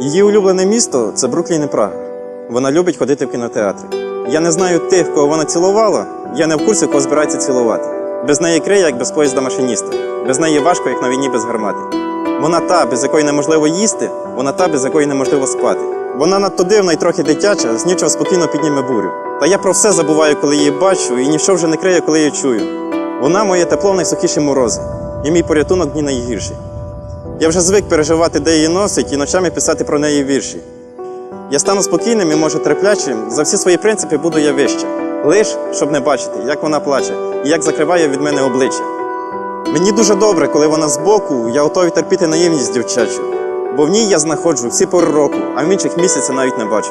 Її улюблене місто це Бруклін і Прага. Вона любить ходити в кінотеатри. Я не знаю тих, кого вона цілувала, я не в курсі, кого збирається цілувати. Без неї криє, як без поїзда машиніста. Без неї важко, як на війні без гармати. Вона та, без якої неможливо їсти, вона та, без якої неможливо спати. Вона надто дивна і трохи дитяча, з нічого спокійно підніме бурю. Та я про все забуваю, коли її бачу, і ніщо вже не криє, коли її чую. Вона моє тепло в найсухіші морози, і мій порятунок дні найгірший. Я вже звик переживати, де її носить, і ночами писати про неї вірші. Я стану спокійним і, може, терплячим, за всі свої принципи буду я вище. Лиш, щоб не бачити, як вона плаче і як закриває від мене обличчя. Мені дуже добре, коли вона збоку, я готовий терпіти наївність дівчачу, бо в ній я знаходжу всі пори року, а в інших місяця навіть не бачу.